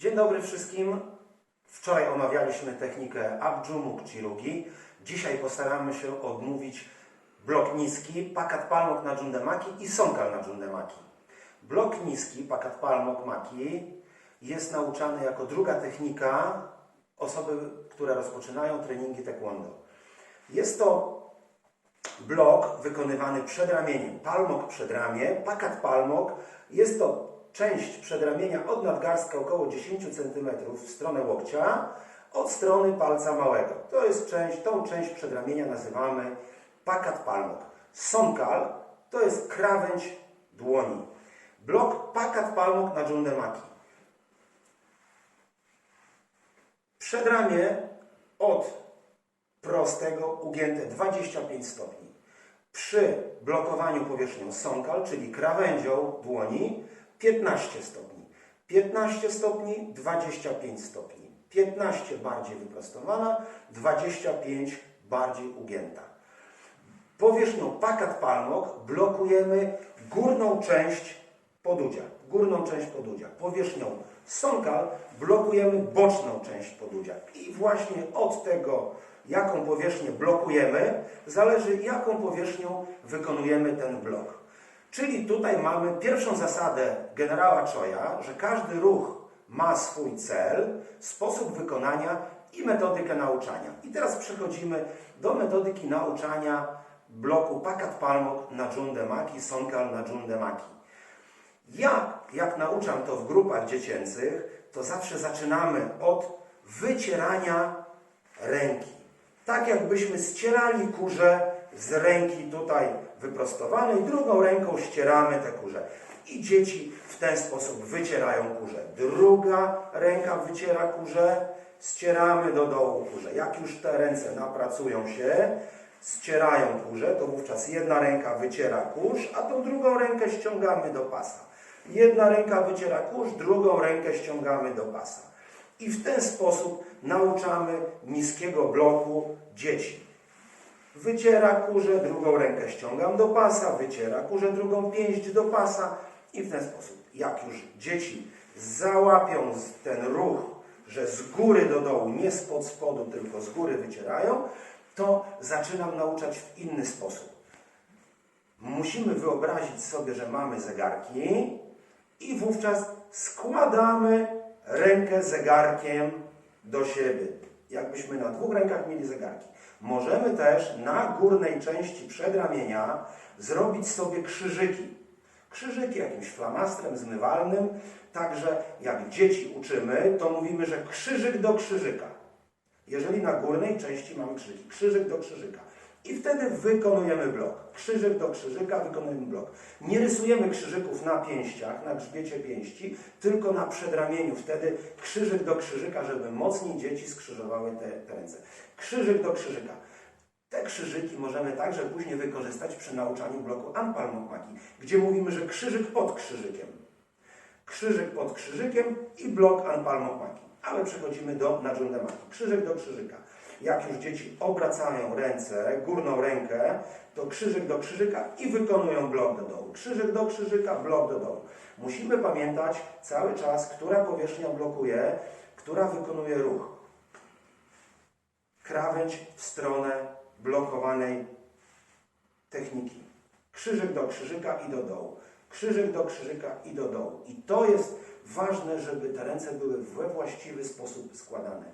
Dzień dobry wszystkim. Wczoraj omawialiśmy technikę Abjumuk Chirugi. Dzisiaj postaramy się odmówić blok niski, pakat palmok na Jundemaki i sonkal na Jundemaki. Blok niski, pakat palmok maki jest nauczany jako druga technika osoby, które rozpoczynają treningi taekwondo. Jest to blok wykonywany przed ramieniem. Palmok przed ramię, pakat palmok. Jest to część przedramienia od nadgarstka około 10 cm w stronę łokcia, od strony palca małego. To jest część, tą część przedramienia nazywamy pakat palmok. Sonkal to jest krawędź dłoni. Blok pakat palmok na dżundemaki. Przedramię od prostego ugięte 25 stopni. Przy blokowaniu powierzchnią sonkal, czyli krawędzią dłoni, 15 stopni. 15 stopni, 25 stopni. 15 bardziej wyprostowana, 25 bardziej ugięta. Powierzchnią pakat palmok blokujemy górną część podudzia. Górną część podudzia. Powierzchnią sonkal blokujemy boczną część podudzia. I właśnie od tego, jaką powierzchnię blokujemy, zależy jaką powierzchnią wykonujemy ten blok. Czyli tutaj mamy pierwszą zasadę generała Choya, że każdy ruch ma swój cel, sposób wykonania i metodykę nauczania. I teraz przechodzimy do metodyki nauczania bloku Pakat Palmok na Jundemaki, Sonkal na Jundemaki. Ja, jak nauczam to w grupach dziecięcych, to zawsze zaczynamy od wycierania ręki. Tak jakbyśmy ścierali kurze z ręki tutaj wyprostowanej, drugą ręką ścieramy te kurze. I dzieci w ten sposób wycierają kurze. Druga ręka wyciera kurze, ścieramy do dołu kurze. Jak już te ręce napracują się, ścierają kurze, to wówczas jedna ręka wyciera kurz, a tą drugą rękę ściągamy do pasa. Jedna ręka wyciera kurz, drugą rękę ściągamy do pasa. I w ten sposób nauczamy niskiego bloku dzieci. Wyciera kurze, drugą rękę ściągam do pasa, wyciera kurze, drugą pięść do pasa i w ten sposób. Jak już dzieci załapią ten ruch, że z góry do dołu, nie spod spodu, tylko z góry wycierają, to zaczynam nauczać w inny sposób. Musimy wyobrazić sobie, że mamy zegarki i wówczas składamy rękę zegarkiem do siebie. Jakbyśmy na dwóch rękach mieli zegarki. Możemy też na górnej części przedramienia zrobić sobie krzyżyki. Krzyżyki jakimś flamastrem zmywalnym. Także jak dzieci uczymy, to mówimy, że krzyżyk do krzyżyka. Jeżeli na górnej części mamy krzyżyki. Krzyżyk do krzyżyka. I wtedy wykonujemy blok. Krzyżyk do krzyżyka, wykonujemy blok. Nie rysujemy krzyżyków na pięściach, na grzbiecie pięści, tylko na przedramieniu. Wtedy krzyżyk do krzyżyka, żeby mocniej dzieci skrzyżowały te, te ręce. Krzyżyk do krzyżyka. Te krzyżyki możemy także później wykorzystać przy nauczaniu bloku Anpalmokmaki, gdzie mówimy, że krzyżyk pod krzyżykiem. Krzyżyk pod krzyżykiem i blok Anpalmokmaki. Ale przechodzimy do Najundemaki. Krzyżyk do krzyżyka. Jak już dzieci obracają ręce, górną rękę, to krzyżyk do krzyżyka i wykonują blok do dołu. Krzyżyk do krzyżyka, blok do dołu. Musimy pamiętać cały czas, która powierzchnia blokuje, która wykonuje ruch. Krawędź w stronę blokowanej techniki. Krzyżyk do krzyżyka i do dołu. Krzyżyk do krzyżyka i do dołu. I to jest ważne, żeby te ręce były we właściwy sposób składane.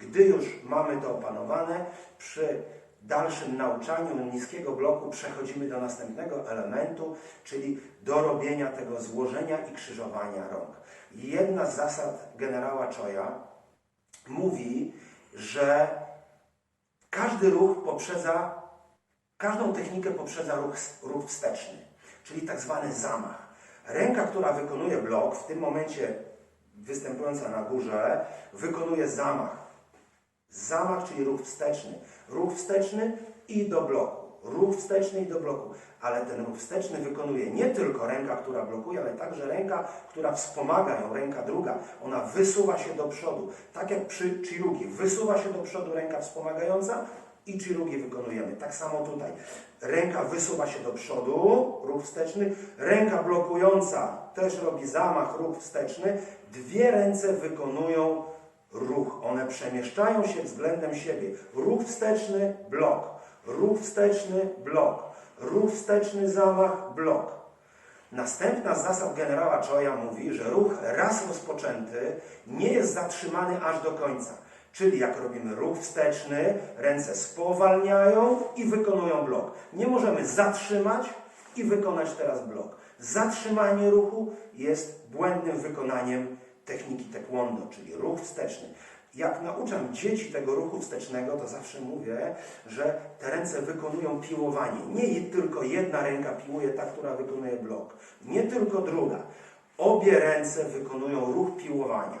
Gdy już mamy to opanowane, przy dalszym nauczaniu niskiego bloku przechodzimy do następnego elementu, czyli do robienia tego złożenia i krzyżowania rąk. Jedna z zasad generała Choya mówi, że każdy ruch poprzedza, każdą technikę poprzedza ruch, ruch wsteczny, czyli tak zwany zamach. Ręka, która wykonuje blok, w tym momencie występująca na górze, wykonuje zamach. Zamach, czyli ruch wsteczny. Ruch wsteczny i do bloku. Ruch wsteczny i do bloku. Ale ten ruch wsteczny wykonuje nie tylko ręka, która blokuje, ale także ręka, która wspomaga ją, ręka druga. Ona wysuwa się do przodu. Tak jak przy chirugi. Wysuwa się do przodu ręka wspomagająca Ichirugi wykonujemy. Tak samo tutaj. Ręka wysuwa się do przodu, ruch wsteczny. Ręka blokująca też robi zamach, ruch wsteczny. Dwie ręce wykonują ruch. One przemieszczają się względem siebie. Ruch wsteczny, blok. Ruch wsteczny, blok. Ruch wsteczny, zamach, blok. Następna z zasad generała Choya mówi, że ruch raz rozpoczęty nie jest zatrzymany aż do końca. Czyli jak robimy ruch wsteczny, ręce spowalniają i wykonują blok. Nie możemy zatrzymać i wykonać teraz blok. Zatrzymanie ruchu jest błędnym wykonaniem techniki taekwondo, czyli ruch wsteczny. Jak nauczam dzieci tego ruchu wstecznego, to zawsze mówię, że te ręce wykonują piłowanie. Nie tylko jedna ręka piłuje ta, która wykonuje blok. Nie tylko druga. Obie ręce wykonują ruch piłowania.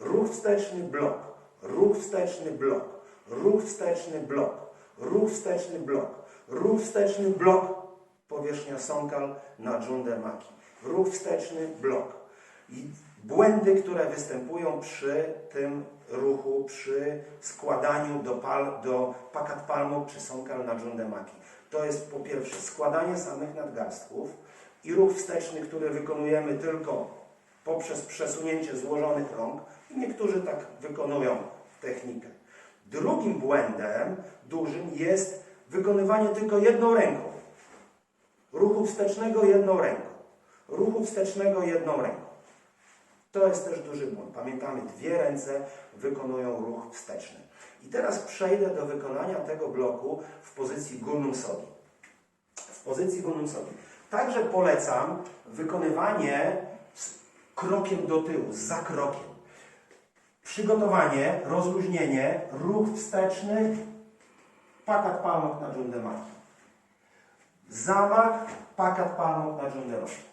Ruch wsteczny, blok. Ruch wsteczny, blok. Ruch wsteczny, blok. Ruch wsteczny, blok. Ruch wsteczny, blok. Powierzchnia Sonkal na Junde Maki. Ruch wsteczny, blok. I błędy, które występują przy tym ruchu, przy składaniu do, pal, do pakat palmu czy Sonkal na Junde Maki. To jest po pierwsze składanie samych nadgarstków i ruch wsteczny, który wykonujemy tylko poprzez przesunięcie złożonych rąk. Niektórzy tak wykonują technikę. Drugim błędem dużym jest wykonywanie tylko jedną ręką. Ruchu wstecznego jedną ręką. Ruchu wstecznego jedną ręką. To jest też duży błąd. Pamiętamy, dwie ręce wykonują ruch wsteczny. I teraz przejdę do wykonania tego bloku w pozycji Gunnum Sogi. W pozycji Gunnum Sogi. Także polecam wykonywanie z krokiem do tyłu, za krokiem. Przygotowanie, rozluźnienie, ruch wsteczny, pakat palmok na dżundemaki. Zamach, pakat palmok na dżundemaki.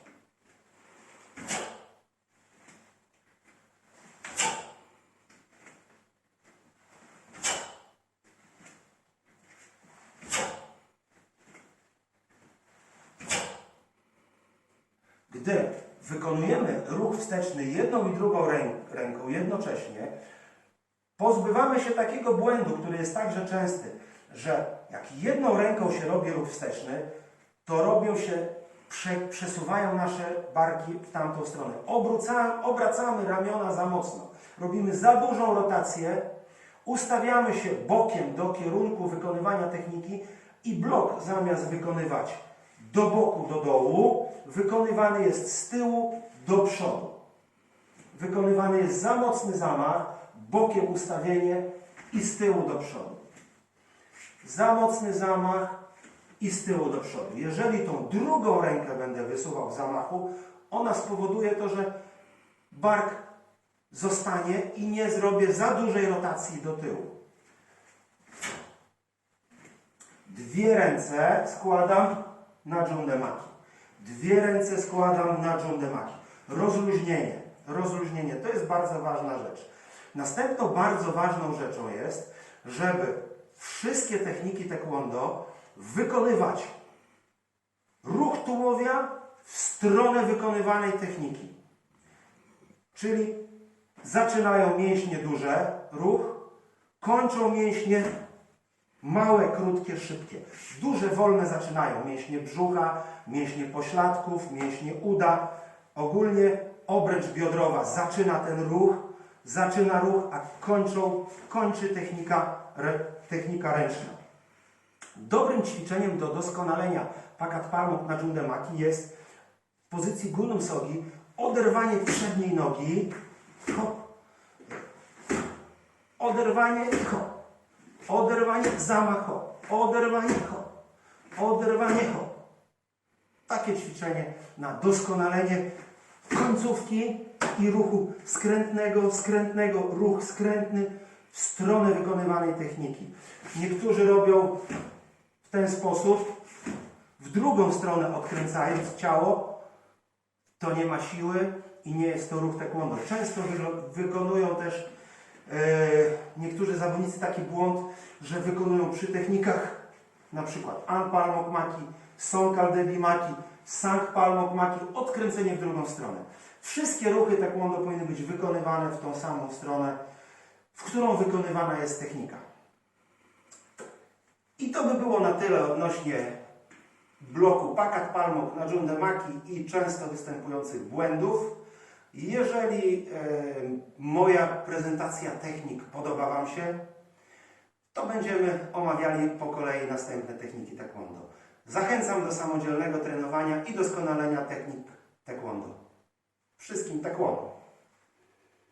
Gdy wykonujemy ruch wsteczny jedną i drugą rę- ręką jednocześnie, pozbywamy się takiego błędu, który jest także częsty, że jak jedną ręką się robi ruch wsteczny, to robią się, prze, przesuwają nasze barki w tamtą stronę. Obróca, obracamy ramiona za mocno. Robimy za dużą rotację, ustawiamy się bokiem do kierunku wykonywania techniki i blok zamiast wykonywać do boku, do dołu, wykonywany jest z tyłu do przodu. Wykonywany jest za mocny zamach, bokiem ustawienie i z tyłu do przodu. Za mocny zamach i z tyłu do przodu. Jeżeli tą drugą rękę będę wysuwał w zamachu, ona spowoduje to, że bark zostanie i nie zrobię za dużej rotacji do tyłu. Dwie ręce składam na dżundemaki. Dwie ręce składam na dżundemaki. Rozluźnienie. Rozluźnienie. To jest bardzo ważna rzecz. Następną bardzo ważną rzeczą jest, żeby wszystkie techniki taekwondo wykonywać ruch tułowia w stronę wykonywanej techniki. Czyli zaczynają mięśnie duże, ruch, kończą mięśnie Małe, krótkie, szybkie. Duże, wolne zaczynają mięśnie brzucha, mięśnie pośladków, mięśnie uda. Ogólnie obręcz biodrowa zaczyna ten ruch, zaczyna ruch, a kończą, kończy technika, re, technika ręczna. Dobrym ćwiczeniem do doskonalenia pakat palmów na dżundemaki jest w pozycji gulnum sogi oderwanie przedniej nogi, hop, oderwanie i hop. Oderwanie, zamach, hop. Oderwanie, hop. Oderwanie, hop. Takie ćwiczenie na doskonalenie końcówki i ruchu skrętnego, skrętnego, ruch skrętny w stronę wykonywanej techniki. Niektórzy robią w ten sposób, w drugą stronę odkręcając ciało, to nie ma siły i nie jest to ruch taekwondo. Często wykonują też niektórzy zawodnicy taki błąd, że wykonują przy technikach na przykład An Palmok Maki, Sonkal Debi Maki, Maki, odkręcenie w drugą stronę. Wszystkie ruchy taekwondo powinny być wykonywane w tą samą stronę, w którą wykonywana jest technika. I to by było na tyle odnośnie bloku Pakat Palmok na Jundemaki i często występujących błędów. Jeżeli e, moja prezentacja technik podoba Wam się, to będziemy omawiali po kolei następne techniki taekwondo. Zachęcam do samodzielnego trenowania i doskonalenia technik taekwondo. Wszystkim taekwondo.